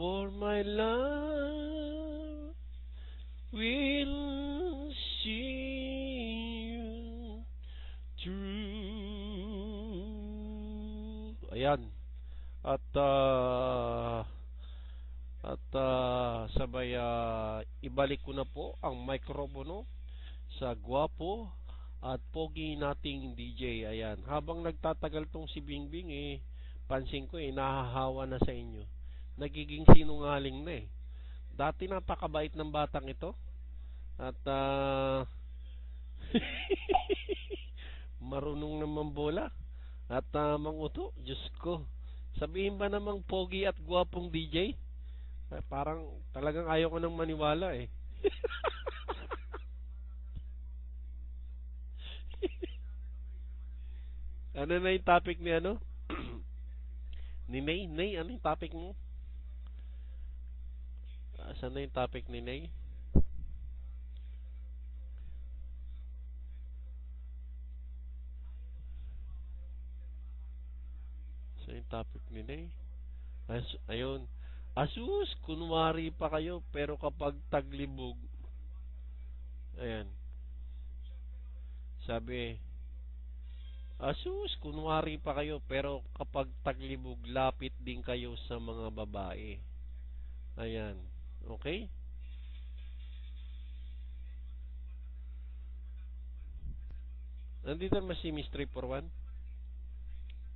For my love will see you through. Ayan. At ah, at ah, sabay ah, ibalik ko na po ang mikropono sa gwapo at pogi nating DJ. Ayan. Habang nagtatagal tong si Bingbing eh, pansin ko eh, nahahawa na sa inyo. Nagiging sinungaling na eh. Dati napakabait ng batang ito. At ah, marunong naman bola. At uh, manguto, Diyos ko. Sabihin ba namang pogi at gwapong DJ? Eh, parang talagang ayaw ko nang maniwala eh. ano na yung topic ni ano? ni Nay? Nay, ano yung topic mo? Asan na yung topic ni Nay? Sa yung topic ni Nay? As, ayun. Asus, kunwari pa kayo, pero kapag taglibog, ayan. Sabi, Asus, kunwari pa kayo, pero kapag taglibog, lapit din kayo sa mga babae. Ayan. Okay? Nandito naman si Miss 341.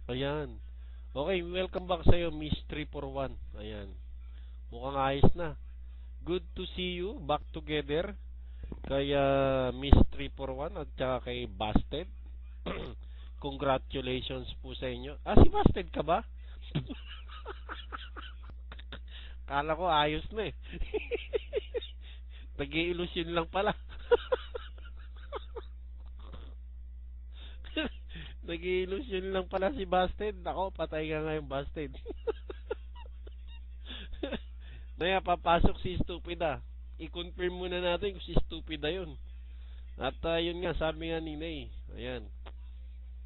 Ayan. Okay, welcome back sa'yo, Miss 341. Ayan. Mukhang ayos na. Good to see you back together. Kay uh, Miss 341 at saka kay Busted. Congratulations po sa inyo. Ah, si Busted ka ba? Kala ko ayos na eh. Nag-iilusyon lang pala. Nag-iilusyon lang pala si Busted. Ako, patay ka ngayon, Busted. Naya, papasok si Stupida. I-confirm muna natin kung si Stupida yun. At uh, yun nga, sabi nga ni Nay. Ayan.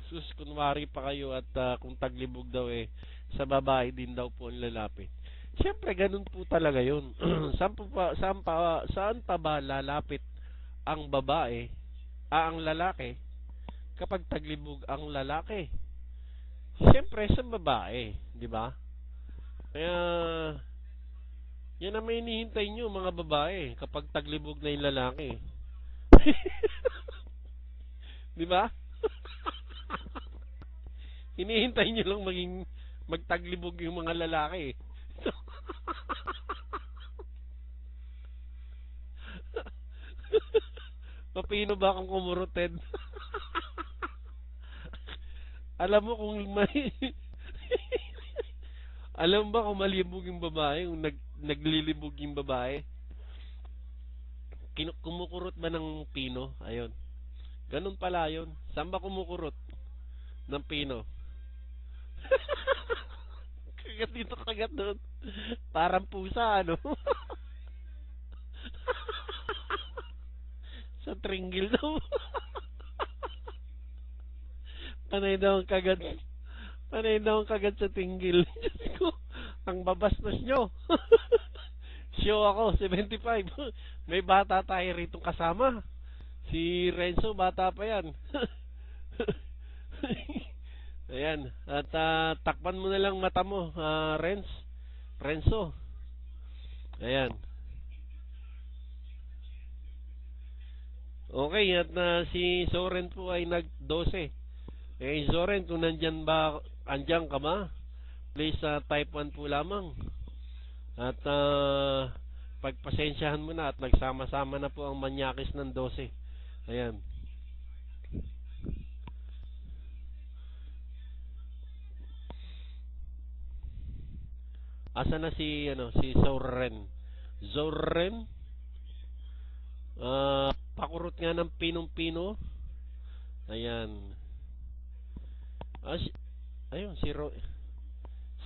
Sus, kunwari pa kayo at uh, kung taglibog daw eh, sa babae din daw po ang lalapit. Siyempre, ganun po talaga yun. saan, po pa, saan, pa, saan pa ba lalapit ang babae, ah, ang lalaki, kapag taglibog ang lalaki? Siyempre, sa babae, di ba? Kaya, yan ang may hinihintay nyo, mga babae, kapag taglibog na yung lalaki. di ba? Hinihintay nyo lang maging magtaglibog yung mga lalaki. Papino ba akong kumuruted? Alam mo kung may Alam ba kung malibog yung babae, kung nag, naglilibog yung babae? Kinu- kumukurot ba ng pino? Ayun. Ganun pala yun. Saan ba kumukurot? Ng pino? Kagat dito, kagat doon. Parang pusa, ano? Sa tringgil daw. Panay daw ang kagat. Panay daw ang kagat sa tinggil. Diyos ko, ang babastos nyo. Show ako, 75. May bata tayo rito kasama. Si Renzo, bata pa yan. Ayan. At uh, takpan mo na lang mata mo, uh, Renz. Renzo. Ayan. Okay, at uh, si Soren po ay nag-12. Eh, Soren, kung nandyan ba, andyan ka ba? Please uh, type 1 po lamang. At uh, pagpasensyahan mo na at nagsama-sama na po ang manyakis ng 12. Ayan. Asa na si ano si Zoren? Zoren? Ah, uh, pakurot nga ng pinong-pino. Ayan. Ah, si, ayun si Ro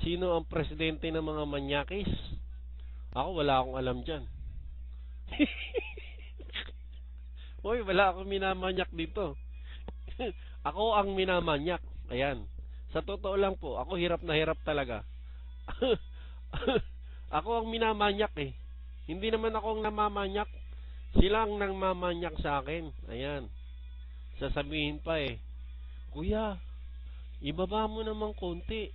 Sino ang presidente ng mga manyakis? Ako wala akong alam diyan. Hoy, wala akong minamanyak dito. ako ang minamanyak. Ayan. Sa totoo lang po, ako hirap na hirap talaga. Ako ang minamanyak eh. Hindi naman ako ang namamanyak. Sila ang nang mamanyak sa akin. Ayan. Sasabihin pa eh, Kuya, ibaba mo naman konti.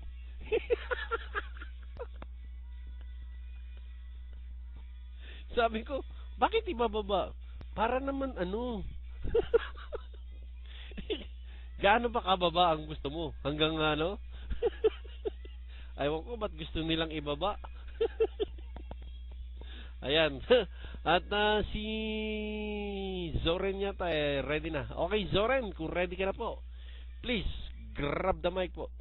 Sabi ko, bakit ibababa? Para naman ano? Gaano ba kababa ang gusto mo? Hanggang ano? Ayaw ko, ba't gusto nilang ibaba? Ayan. At ah, si Zoren yata eh, ready na. Okay, Zoren, kung ready ka na po, please, grab the mic po.